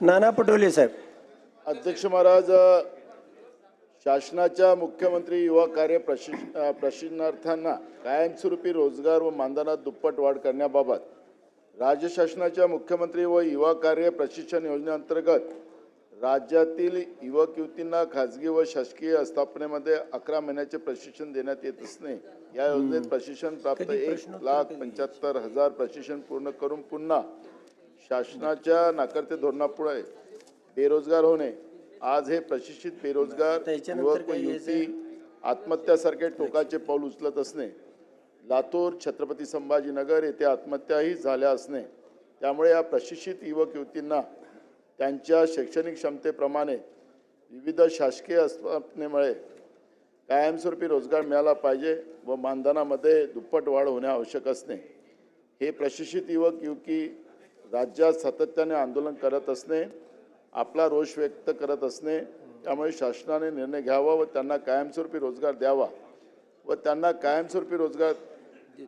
नाना पटोले साहेब. अध्यक्ष महाराज शासनाच्या मुख्यमंत्री युवा कार्य प्रशिक्ष प्रशिक्षणार्थ्यांना कायमस्वरूपी रोजगार व मानधनात दुप्पट वाढ करण्याबाबत राज्य शासनाच्या मुख्यमंत्री व युवा कार्य प्रशिक्षण योजनेअंतर्गत राज्यातील युवक युवतींना खाजगी व शासकीय आस्थापनेमध्ये अकरा महिन्याचे प्रशिक्षण देण्यात येत असणे या योजनेत प्रशिक्षण प्राप्त एक लाख पंच्याहत्तर हजार प्रशिक्षण पूर्ण करून पुन्हा शासनाच्या नाकारते धोरणापुढे बेरोजगार होणे आज हे प्रशिक्षित बेरोजगार युवक व युवती आत्महत्यासारखे टोकाचे पाऊल उचलत असणे लातूर छत्रपती संभाजीनगर येथे आत्महत्याही झाल्या असणे त्यामुळे या प्रशिक्षित युवक युवतींना त्यांच्या शैक्षणिक क्षमतेप्रमाणे विविध शासकीय आस्थापनेमुळे कायमस्वरूपी रोजगार मिळाला पाहिजे व मानधनामध्ये दुप्पट वाढ होणे आवश्यक असणे. हे प्रशिक्षित युवक युवकी राज्यात सातत्याने आंदोलन करत असणे आपला रोष व्यक्त करत असणे त्यामुळे शासनाने निर्णय घ्यावा व त्यांना कायमस्वरूपी रोजगार द्यावा व त्यांना कायमस्वरूपी रोजगार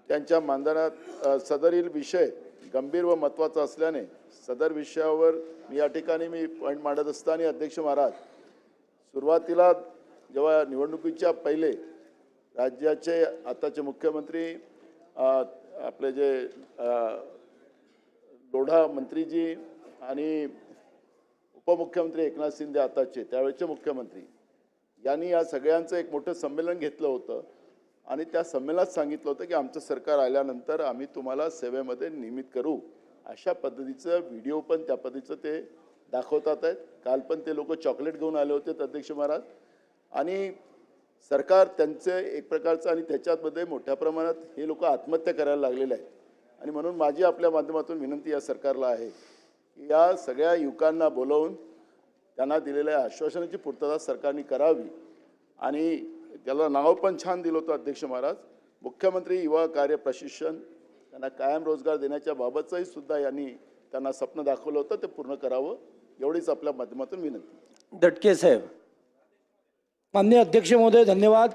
त्यांच्या मानधनात सदरील विषय गंभीर व महत्त्वाचा असल्याने सदर विषयावर मी या ठिकाणी मी पॉईंट मांडत असताना अध्यक्ष महाराज सुरुवातीला जेव्हा निवडणुकीच्या पहिले राज्याचे आताचे मुख्यमंत्री आपले जे लोढा मंत्रीजी आणि उपमुख्यमंत्री एकनाथ शिंदे आताचे त्यावेळेचे मुख्यमंत्री यांनी या सगळ्यांचं एक मोठं संमेलन घेतलं होतं. आणि त्या संमेलनात सांगितलं होतं की आमचं सरकार आल्यानंतर आम्ही तुम्हाला सेवेमध्ये नियमित करू. अशा पद्धतीचं व्हिडिओ पण त्या पद्धतीचं ते दाखवतात आहेत. काल पण ते लोक चॉकलेट घेऊन आले होते अध्यक्ष महाराज. आणि सरकार त्यांचं एक प्रकारचं आणि त्याच्यामध्ये मोठ्या प्रमाणात हे लोक आत्महत्या करायला लागलेले आहेत. आणि म्हणून माझी आपल्या माध्यमातून विनंती या सरकारला आहे की या सगळ्या युवकांना बोलवून त्यांना दिलेल्या आश्वासनाची पूर्तता सरकारने करावी. आणि त्याला नाव पण छान दिलं होतं अध्यक्ष महाराज. मुख्यमंत्री युवा कार्य प्रशिक्षण त्यांना कायम रोजगार देण्याच्या बाबतचंही सुद्धा यांनी त्यांना स्वप्न दाखवलं होतं ते पूर्ण करावं एवढीच आपल्या माध्यमातून विनंती. दटके साहेब. माननीय अध्यक्ष महोदय धन्यवाद.